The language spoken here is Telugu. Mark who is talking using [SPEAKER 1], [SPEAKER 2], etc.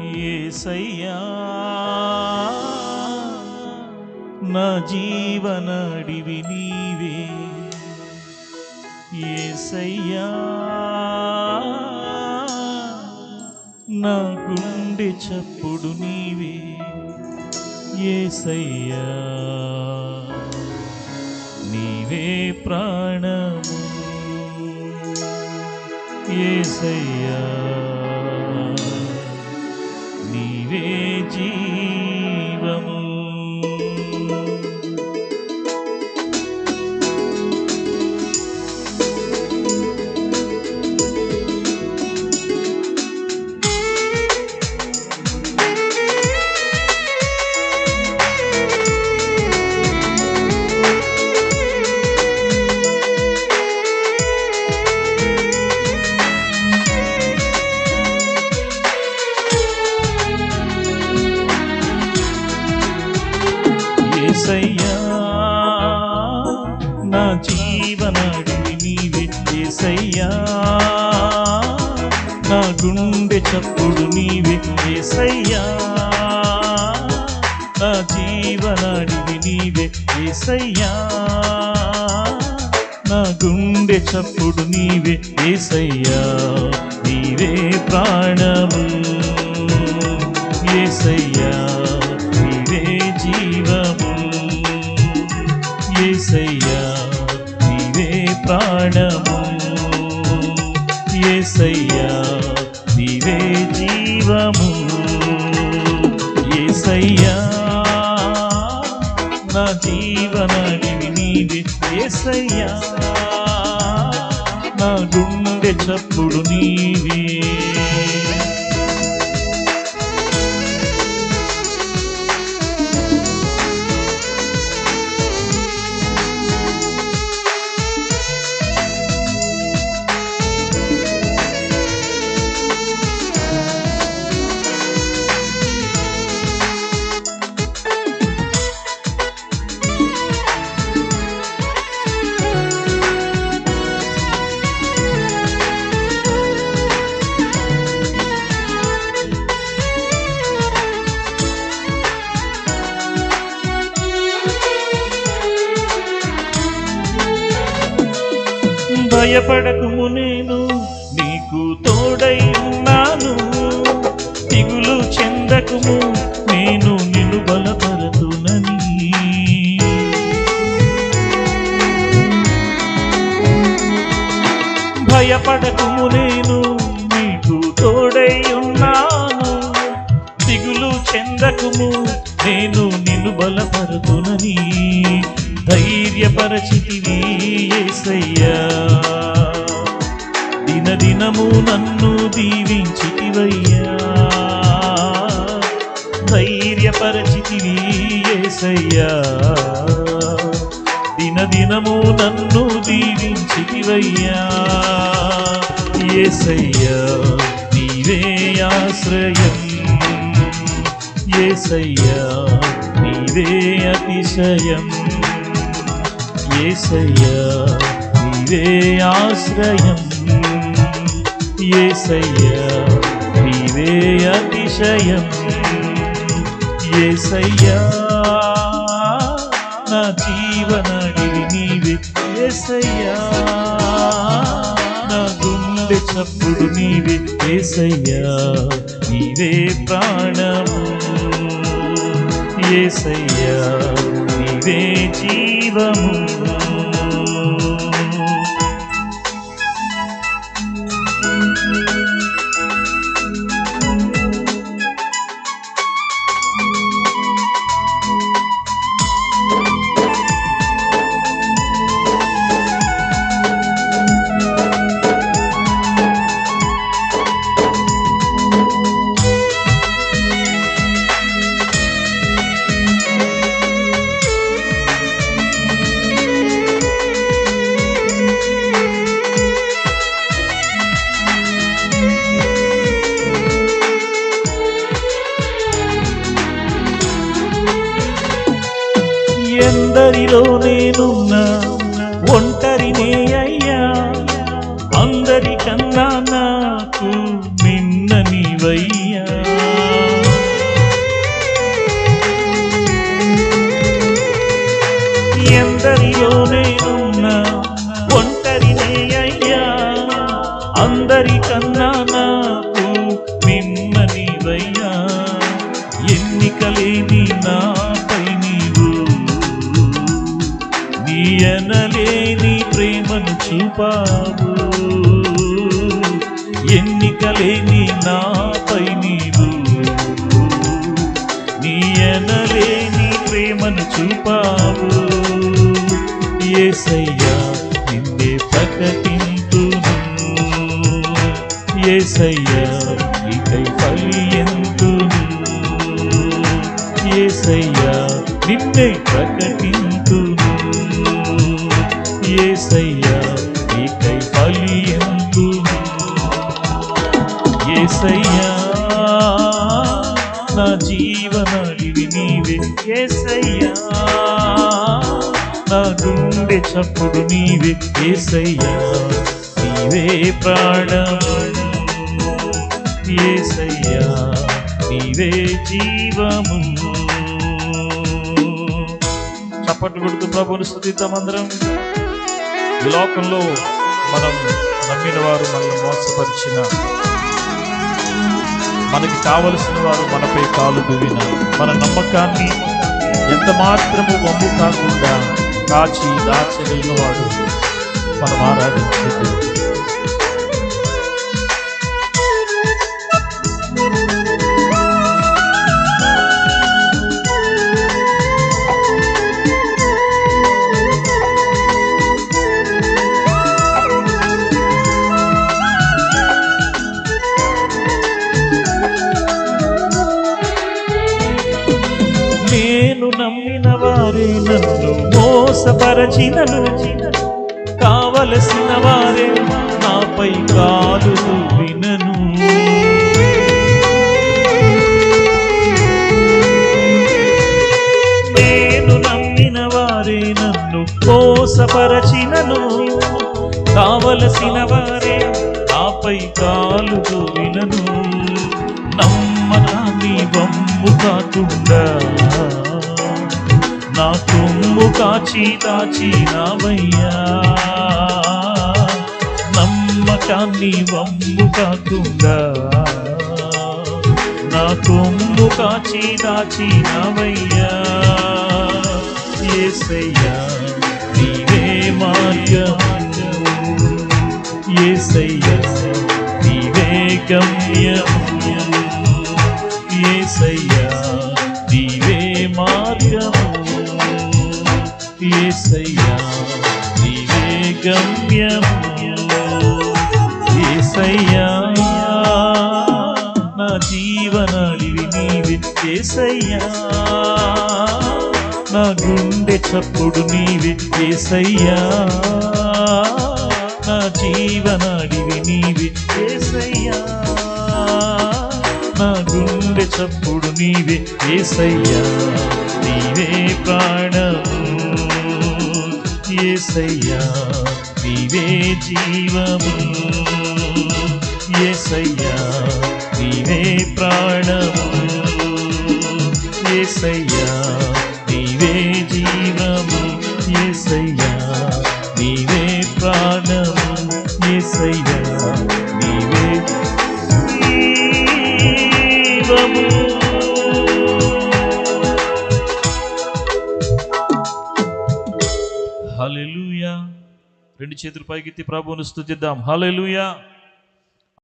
[SPEAKER 1] ఏసయ్యా నా జీవనడివి నీవే. ఏసయ్యా నా గుండె చప్పుడు నీవే. ఏసయ్యా నీవే ప్రాణము. ఏసయ్యా ఏసయ్యా నా గుండె చప్పుడు నీవే ఏసయ్యా. నా జీవనాడివి నీవే ఏసయ్యా. నా గుండె చప్పుడు నీవే ఏసయ్యా. నీవే ప్రాణము ఏసయ్యా. ఏసయ్యా నా గుండె చప్పుడు నీవే. భయపడకుము నేను నీకు తోడై ఉన్నాను. దిగులు చెందకుము నేను నిన్ను బలపరతునని. భయపడకుము నేను నీకు తోడై ఉన్నాను. దిగులు చెందకుము నేను నిన్ను బలపరుతునని. ధైర్యపరచితివి ఏసయ్యా. యేసయ్యా నీవే ఆశ్రయం యేసయ్యా నీవే అతిశయం యేసయ్యా నీవే ఆశ్రయం యేసయ్యా నీవే అతిశయం యేసయ్యా నా జీవన నీవే ఏసయ్యా నా నీవే ఏసయ్యా నీవే ప్రాణము. ఏసయ్యా నీవే జీవము. అందరికన్నా నాకు మిమ్మని వయ్యా. ఎన్నికలేని నాపై నీవు. నీయనలేని ప్రేమను చూపావు. ఎన్నికలేని నాపై నీవు. నీయనలేని ప్రేమను చూపావు. ఏసయ్యా నిన్నే ప్రకటి ఏసయ్యా ఇకై ఫలియంతును ఏసయ్యా నిన్నే ప్రకటింతును ఏసయ్యా ఇకై ఫలియంతును ఏసయ్యా నా జీవనాడివి నీవే. ఏసయ్యా నా గుండె చప్పుడు నీవే. ఏసయ్యా నీవే ప్రాణము ఏసయ్యా నీవే జీవము. చప్పట్లు కొడుతూ ప్రభుని స్థుతిద్దాం అందరం ఈ లోకంలో మనం నమ్మిన వారు మనల్ని మోసపరిచిన మనకి కావలసిన వారు మనపై కాలు దువ్విన మన నమ్మకాన్ని ఎంత మాత్రము వంపు కాకుండా కాచి దాచగలిగిన వాడు మనం ఆరాధించేది వారే నన్ను మోసపరచినను కావలసిన వారే నాపై కాలు వినను నేను నమ్మిన వారే నన్ను మోసపరచినను. కావలసిన వారే నాపై కాలు వినను నమ్మకాన్ని వమ్ము కాకుండా నా కొమ్ము కాచి దాచినావయ్యా నమ్మకాన్ని వమ్ము కాకుండా నా కొమ్ము కాచి దాచినావయ్యా ఏసయ్యా నీవే మార్గము. ఏసయ్యా నీవే గమ్యము. ఏసయ్యా నీవే మార్గము. ఏసయ్యా నీవే గమ్యము. ఏసయ్యా నా జీవనాడివి నీవే. ఏసయ్యా నా గుండె చప్పుడు నీవే. ఏసయ్యా నా జీవనాడివి నీవే. ఏసయ్యా నా గుండె చప్పుడు నీవే. ఏసయ్యా నీవే ప్రాణము. ఏసయ్యా నీవే జీవము. ఏసయ్యా నీవే ప్రాణము. ఏసయ్యా నీవే జీవము. ఏసయ్యా నీవే ప్రాణము. ఏసయ్యా రెండు చేతులు పైకెత్తి ప్రభువును స్తుతిద్దాం. హల్లెలూయా